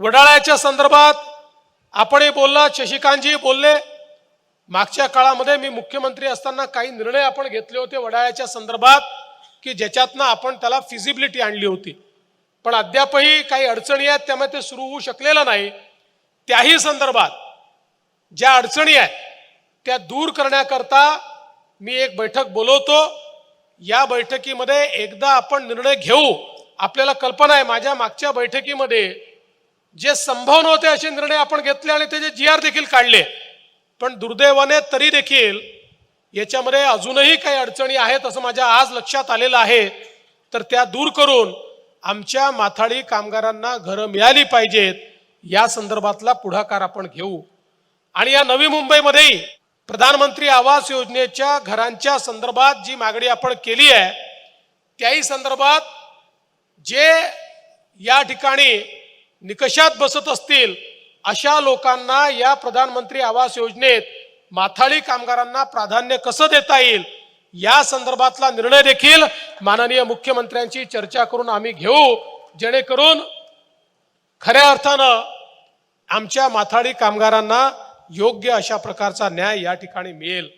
वडाळ्याच्या संदर्भात आपणही बोलला शशिकांतजी बोलले. मागच्या काळामध्ये मी मुख्यमंत्री असताना काही निर्णय आपण घेतले होते वडाळ्याच्या संदर्भात की ज्याच्यातनं आपण त्याला फिजिबिलिटी आणली होती. पण अद्यापही काही अडचणी आहेत त्यामुळे ते सुरू होऊ शकलेलं नाही. त्याही संदर्भात ज्या अडचणी आहेत त्या दूर करण्याकरता मी एक बैठक बोलवतो. या बैठकीमध्ये एकदा आपण निर्णय घेऊ आपल्याला कल्पना आहे माझ्या मागच्या बैठकीमध्ये जे संभव नव्हते असे निर्णय आपण घेतले आणि त्याचे जी आर देखील काढले. पण दुर्दैवाने तरी देखील याच्यामध्ये अजूनही काही अडचणी आहेत असं माझ्या आज लक्षात आलेलं आहे. तर त्या दूर करून आमच्या माथाडी कामगारांना घरं मिळाली पाहिजेत. या संदर्भातला पुढाकार आपण घेऊ. आणि या नवी मुंबईमध्येही प्रधानमंत्री आवास योजनेच्या घरांच्या संदर्भात जी मागणी आपण केली आहे त्याही संदर्भात जे या ठिकाणी निकषात बसत असतील अशा लोकांना या प्रधानमंत्री आवास योजनेत माथाडी कामगारांना प्राधान्य कसं देता येईल या संदर्भातला निर्णय देखील माननीय मुख्यमंत्र्यांची चर्चा करून आम्ही घेऊ जेणेकरून खऱ्या अर्थानं आमच्या माथाडी कामगारांना योग्य अशा प्रकारचा न्याय या ठिकाणी मिळेल.